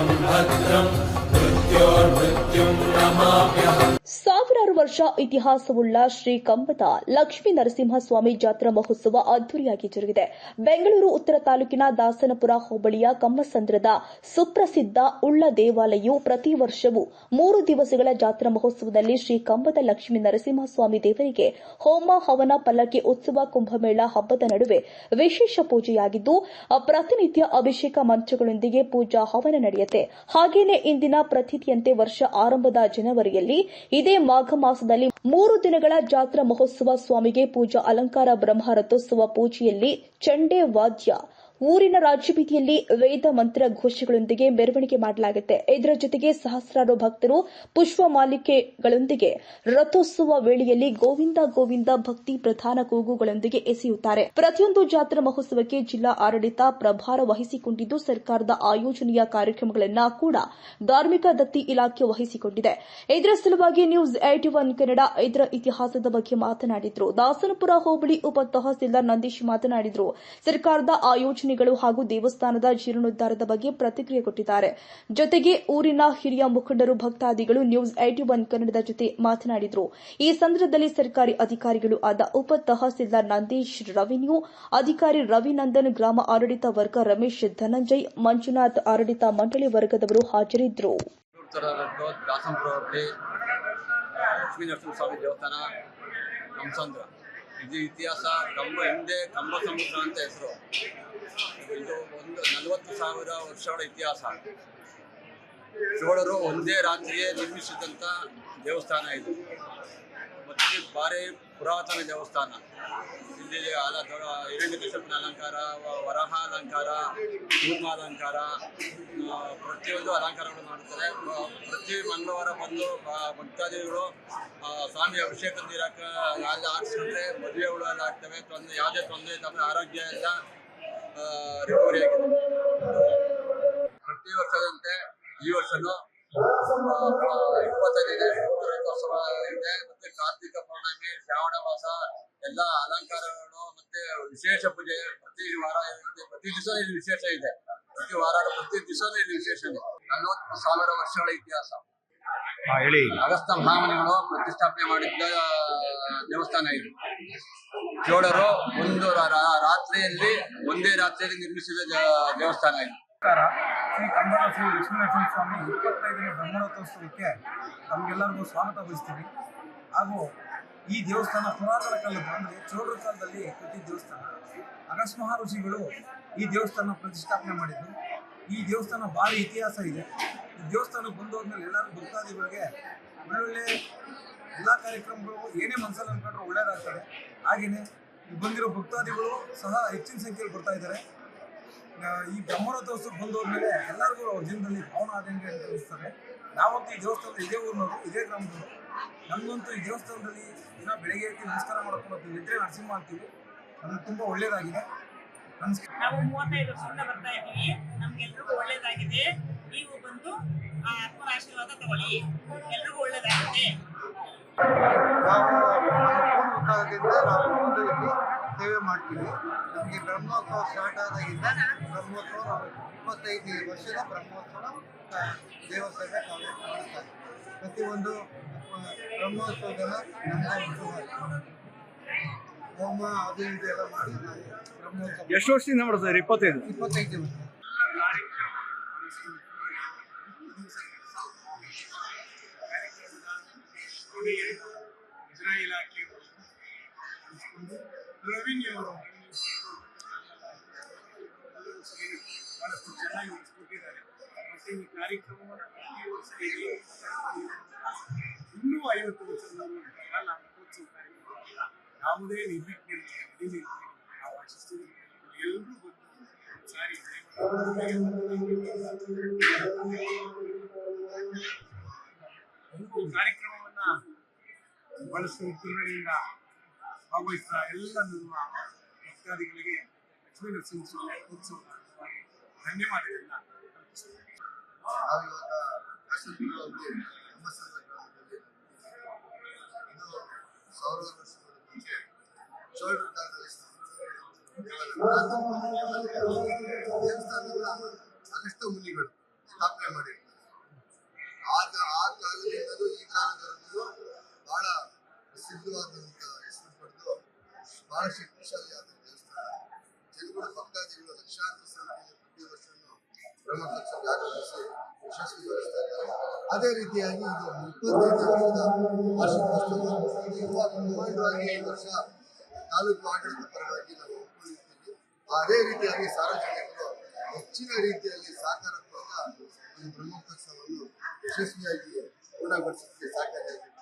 भीषणं भद्रं मृत्योर्मृत्युं नमाम्यहम् ಸಾವಿರಾರು ವರ್ಷ ಇತಿಹಾಸವುಳ್ಳ ಶ್ರೀ ಕಂಬದ ಲಕ್ಷ್ಮೀ ನರಸಿಂಹಸ್ವಾಮಿ ಜಾತ್ರಾ ಮಹೋತ್ಸವ ಅದ್ದೂರಿಯಾಗಿ ಜರುಗಿದೆ. ಬೆಂಗಳೂರು, ಉತ್ತರ ತಾಲೂಕಿನ ದಾಸನಪುರ ಹೋಬಳಿಯ ಕಮ್ಮಸಂದ್ರದ ಸುಪ್ರಸಿದ್ಧ ಉಳ್ಳ ದೇವಾಲಯವು ಪ್ರತಿ ವರ್ಷವೂ ಮೂರು ದಿವಸಗಳ ಜಾತ್ರಾ ಮಹೋತ್ಸವದಲ್ಲಿ ಶ್ರೀ ಕಂಬದ ಲಕ್ಷ್ಮೀ ನರಸಿಂಹಸ್ವಾಮಿ ದೇವರಿಗೆ ಹೋಮ, ಹವನ, ಪಲ್ಲಕ್ಕಿ ಉತ್ಸವ, ಕುಂಭಮೇಳ ಹಬ್ಬದ ನಡುವೆ ವಿಶೇಷ ಪೂಜೆಯಾಗಿದ್ದು, ಪ್ರತಿನಿತ್ಯ ಅಭಿಷೇಕ ಮಂಚಗಳೊಂದಿಗೆ ಪೂಜಾ, ಹವನ ನಡೆಯುತ್ತೆ. ಹಾಗೆಯೇ ಇಂದಿನ ಪ್ರತಿಥಿಯಂತೆ ವರ್ಷ ಆರಂಭದ ಜನವರಿಯಲ್ಲಿ ಇದೇ ಮಾಘ ಮಾಸದಲ್ಲಿ ಮೂರು ದಿನಗಳ ಜಾತ್ರಾ ಮಹೋತ್ಸವ ಸ್ವಾಮಿಗೆ ಪೂಜಾ ಅಲಂಕಾರ ಬ್ರಹ್ಮ ರಥೋತ್ಸವ ಪೂಜೆಯಲ್ಲಿ ಚಂಡೆ ವಾದ್ಯ ಊರಿನ ರಾಜಬೀದಿಯಲ್ಲಿ ವೇದ ಮಂತ್ರ ಘೋಷಗಳೊಂದಿಗೆ ಮೆರವಣಿಗೆ ಮಾಡಲಾಗುತ್ತೆ. ಇದರ ಜೊತೆಗೆ ಸಹಸ್ರಾರು ಭಕ್ತರು ಪುಷ್ಪ ಮಾಲಿಕೆಗಳೊಂದಿಗೆ ರಥೋತ್ಸವ ವೇಳೆಯಲ್ಲಿ ಗೋವಿಂದ ಗೋವಿಂದ ಭಕ್ತಿ ಪ್ರಧಾನ ಕೂಗುಗಳೊಂದಿಗೆ ಎಸೆಯುತ್ತಾರೆ. ಪ್ರತಿಯೊಂದು ಜಾತ್ರಾ ಮಹೋತ್ಸವಕ್ಕೆ ಜಿಲ್ಲಾ ಆಡಳಿತ ಪ್ರಭಾರ ವಹಿಸಿಕೊಂಡಿದ್ದು, ಸರ್ಕಾರದ ಆಯೋಜನೆಯ ಕಾರ್ಯಕ್ರಮಗಳನ್ನು ಕೂಡ ಧಾರ್ಮಿಕ ದತ್ತಿ ಇಲಾಖೆ ವಹಿಸಿಕೊಂಡಿದೆ. ಇದರ ಸಲುವಾಗಿ ನ್ಯೂಸ್ ಏಟಿ ಒನ್ ಕನ್ನಡ ಇದರ ಇತಿಹಾಸದ ಬಗ್ಗೆ ಮಾತನಾಡಿದ್ರು. ದಾಸನಪುರ ಹೋಬಳಿ ಉಪ ತಹಸೀಲ್ದಾರ್ ನಂದೀಶ್ ಮಾತನಾಡಿದ್ರು. ಸರ್ಕಾರದ ಆಯೋಜನೆಗಳು ಹಾಗೂ ದೇವಸ್ಥಾನದ ಜೀರ್ಣೋದ್ದಾರದ ಬಗ್ಗೆ ಪ್ರತಿಕ್ರಿಯೆ ಕೊಟ್ಟಿದ್ದಾರೆ. ಜೊತೆಗೆ ಊರಿನ ಹಿರಿಯ ಮುಖಂಡರು, ಭಕ್ತಾದಿಗಳು ನ್ಯೂಸ್ ಏಟಿ ಒನ್ ಕನ್ನಡದ ಜೊತೆ ಮಾತನಾಡಿದರು. ಈ ಸಂದರ್ಭದಲ್ಲಿ ಸರ್ಕಾರಿ ಅಧಿಕಾರಿಗಳು ಆದ ಉಪ ತಹಸೀಲ್ದಾರ್ ನಂದೀಶ್ ರವಿನ್ಯೂ, ಅಧಿಕಾರಿ ರವಿನಂದನ್, ಗ್ರಾಮ ಆಡಳಿತ ವರ್ಗ ರಮೇಶ್ ಧನಂಜಯ್, ಮಂಜುನಾಥ್ ಆಡಳಿತ ಮಂಡಳಿ ವರ್ಗದವರು ಹಾಜರಿದ್ದರು. ಇತಿಹಾಸ, ಕಂಬ ಹಿಂದೆ ಕಂಬ ಸಮುದ್ರ ಅಂತ ಹೆಸರು. ಇದು ಒಂದು ನಲವತ್ತು ಸಾವಿರ ವರ್ಷಗಳ ಇತಿಹಾಸ. ಚೋಳರು ಒಂದೇ ರಾತ್ರಿಯೇ ನಿರ್ಮಿಸಿದಂಥ ದೇವಸ್ಥಾನ ಇದು. ಮತ್ತು ಭಾರಿ ಪುರಾತನ ದೇವಸ್ಥಾನ. ಇಲ್ಲಿ ಅಲ ಹಿರಣ್ಯಕಶ್ಯಪನ ಅಲಂಕಾರ, ವರಹ ಅಲಂಕಾರ ಕೂರ್ಮಾಲಂಕಾರ ಪ್ರತಿಯೊಂದು ಅಲಂಕಾರಗಳು ಮಾಡುತ್ತಾರೆ. ಪ್ರತಿ ಮಂಗಳವಾರ ಬಂದು ಭಕ್ತಾದಿಗಳು ಸ್ವಾಮಿ ಅಭಿಷೇಕ ನೀರಾಕ ಅಲ್ಲಿ ಹಾಕ್ಸ್ಕೊಂಡ್ರೆ ಮದುವೆಗಳು ಎಲ್ಲ ಆಗ್ತವೆ ತೊಂದರೆ ಯಾವುದೇ ತೊಂದರೆ ಇಲ್ಲ, ಆರೋಗ್ಯ ಎಲ್ಲ ರಿಕವರಿ ಆಗಿದೆ. ಪ್ರತಿ ವರ್ಷದಂತೆ ಈ ವರ್ಷನೂ ಇಪ್ಪತ್ತೈದನೇ ರಥೋತ್ಸವ ಇದೆ ಮತ್ತೆ ಕಾರ್ತಿಕ ಪೌರ್ಣಮಿ ಶ್ರಾವಣ ಮಾಸ ಎಲ್ಲ ಅಲಂಕಾರಗಳು ಮತ್ತೆ ವಿಶೇಷ ಪೂಜೆ ಪ್ರತಿ ವಾರ ಇರುತ್ತೆ. ಪ್ರತಿ ದಿವಸ ಇಲ್ಲಿ ವಿಶೇಷ ಇದೆ. ಪ್ರತಿ ವಾರ ಪ್ರತಿ ದಿವಸ ಇಲ್ಲಿ ವಿಶೇಷ ಇದೆ. ನಲವತ್ತು ಸಾವಿರ ವರ್ಷಗಳ ಇತಿಹಾಸ. ಹೇಳಿ. ಅಗಸ್ತ ಮಹಾಮನಿಗಳು ಪ್ರತಿಷ್ಠಾಪನೆ ಮಾಡಿದ್ದ ದೇವಸ್ಥಾನ ಇದು. ಚೋಳರು ಒಂದು ರಾತ್ರಿಯಲ್ಲಿ ಒಂದೇ ರಾತ್ರಿಯಲ್ಲಿ ನಿರ್ಮಿಸಿದ ದೇವಸ್ಥಾನ ಇದು. ಶ್ರೀ ಕಂಬಳ ಶ್ರೀ ಲಕ್ಷ್ಮೀನರಸಿಂಹ ಸ್ವಾಮಿ ಇಪ್ಪತ್ತೈದನೇ ಬ್ರಹ್ಮಣೋತ್ಸವಕ್ಕೆ ನಮಗೆಲ್ಲರಿಗೂ ಸ್ವಾಗತ ಬಯಸ್ತೀವಿ ಹಾಗೂ ಈ ದೇವಸ್ಥಾನ ಪುರಾತನ ಕಾಲದ ಅಂದರೆ ಚೋಳರ ಕಾಲದಲ್ಲಿ ಪ್ರತಿ ದೇವಸ್ಥಾನ. ಅಗಸ್ಮಹ ಋಷಿಗಳು ಈ ದೇವಸ್ಥಾನ ಪ್ರತಿಷ್ಠಾಪನೆ ಮಾಡಿದ್ರು. ಈ ದೇವಸ್ಥಾನ ಭಾರಿ ಇತಿಹಾಸ ಇದೆ. ಈ ದೇವಸ್ಥಾನಕ್ಕೆ ಬಂದೋದ್ಮೇಲೆ ಎಲ್ಲರೂ ಭಕ್ತಾದಿಗಳಿಗೆ ಒಳ್ಳೊಳ್ಳೆ ಎಲ್ಲ ಕಾರ್ಯಕ್ರಮಗಳು ಏನೇ ಮನಸ್ಸಲ್ಲಿ ಅನ್ಕೊಂಡ್ರೆ ಒಳ್ಳೇದಾಗ್ತದೆ. ಹಾಗೆಯೇ ಬಂದಿರೋ ಭಕ್ತಾದಿಗಳು ಸಹ ಹೆಚ್ಚಿನ ಸಂಖ್ಯೆಯಲ್ಲಿ ಬರ್ತಾ ಇದ್ದಾರೆ. ಈ ಬ್ರಹ್ಮರಥೋತ್ಸವ ಬಂದೋದ್ಮೇಲೆ ಎಲ್ಲರಿಗೂ ಜೀವನದಲ್ಲಿ ಭಾವನ ಆದಂಗೆ ಅಂತ ಅನಿಸ್ತಾರೆ ನಾವಂತೂ ಈ ದೇವಸ್ಥಾನದ ಇದೇ ಊರಿನವರು, ಇದೇ ಗ್ರಾಮದವರು. ನಮಗಂತೂ ಈ ದೇವಸ್ಥಾನದಲ್ಲಿ ದಿನ ಬೆಳಗ್ಗೆ ಎತ್ತಿ ನಮಸ್ಕಾರ ಮಾಡ್ಕೊಂಡು ನಿದ್ರೆ ನರಸಿಂಹ ಅಂತೀವಿ. ಅದು ತುಂಬ ಒಳ್ಳೇದಾಗಿದೆ. ನಾವು ಮೂವತ್ತೈದು ವರ್ಷದಿಂದ ಬರ್ತಾ ಇದ್ದೀವಿ. ನಮ್ಗೆಲ್ರಿಗೂ ಒಳ್ಳೇದಾಗಿದೆ. ನೀವು ಬಂದು, ಆ ಆಶೀರ್ವಾದ ತಗೊಳ್ಳಿ. ಎಲ್ರಿಗೂ ಒಳ್ಳೇದಾಗುತ್ತೆ ನಾವು ಕಾಲದಿಂದ ನಾವು ಒಂದು ಇಲ್ಲಿ ಸೇವೆ ಮಾಡ್ತೀವಿ ನಮಗೆ ಬ್ರಹ್ಮೋತ್ಸವ ಸ್ಟಾರ್ಟ್ ಆದಾಗಿಂದ ಬ್ರಹ್ಮೋತ್ಸವ ನಾವು ಇಪ್ಪತ್ತೈದು ವರ್ಷದ ಬ್ರಹ್ಮೋತ್ಸವ ದೇವಸ್ಥಾನ ಕಾಲೇಜ್ ಮಾಡ್ತಾರೆ ಪ್ರತಿಯೊಂದು ಉತ್ಸವ ಹೋಮ ಅದು ಇದು ಎಲ್ಲ ಮಾಡಿ ಬ್ರಹ್ಮೋತ್ಸವ. ಎಷ್ಟು ವರ್ಷದಿಂದ ಮಾಡ್ತಾರೆ? ಇಪ್ಪತ್ತೈದು. ಇಪ್ಪತ್ತೈದು ದಿವಸ ಇಸ್ರಾಯೇಲ್ ಇಲಾಖೆ ರೆವಿನ್ಯೂ ಅವರು ಬಹಳಷ್ಟು ಚೆನ್ನಾಗಿ ನಡೆಸ್ಕೊಟ್ಟಿದ್ದಾರೆ ಮತ್ತೆ ಈ ಕಾರ್ಯಕ್ರಮವನ್ನು ಪ್ರತಿ ವರ್ಷ ಇದೆ ಇನ್ನೂ ಐವತ್ತು ವರ್ಷದ ಕಾಲ ರಥೋತ್ಸವ ಕಾರ್ಯಕ್ರಮ ಯಾವುದೇ ನಿರ್ವಿಘ್ನ ನಡೀಲಿ ನಾವು ಆಶಿಸ್ತೀವಿ ಎಲ್ಲರೂ ಬಂದು ಸಾರಿ ಈ ಕಾರ್ಯಕ್ರಮವನ್ನ ಬಹಳಷ್ಟು ವಿಜೃಂಭಣೆಯಿಂದ ಭಾಗವಹಿಸಿದ ಎಲ್ಲ ನಮ್ಮ ಭಕ್ತಾದಿಗಳಿಗೆ ಲಕ್ಷ್ಮೀ ನರಸಿಂಹಸ್ವಾಮಿ ಉತ್ಸವದ ಅಂಗವಾಗಿ ಧನ್ಯವಾದಗಳನ್ನ ಅರ್ಪಿಸುತ್ತೇನೆ ಅದೇ ರೀತಿಯಾಗಿ ಇದು ಇಪ್ಪತ್ತೈದು ವರ್ಷದ ಬ್ರಹ್ಮಾಂಡವಾಗಿ ಈ ವರ್ಷ ತಾಲೂಕು ಆಡಳಿತ ಪರವಾಗಿ ನಾವು ಒಪ್ಪಿಕೊಂಡಿರ್ತೀವಿ ಅದೇ ರೀತಿಯಾಗಿ ಸಾರ್ವಜನಿಕರು ಹೆಚ್ಚಿನ ರೀತಿಯಲ್ಲಿ ಸಹಕಾರ ಕೊಡ್ತಾ ಈ ಬ್ರಹ್ಮೋತ್ಸವವನ್ನು ಯಶಸ್ವಿಯಾಗಿ ಪೂರ್ಣಗೊಳಿಸಲಿಕ್ಕೆ ಸಹಕಾರಿಯಾಗಿರ್ತದೆ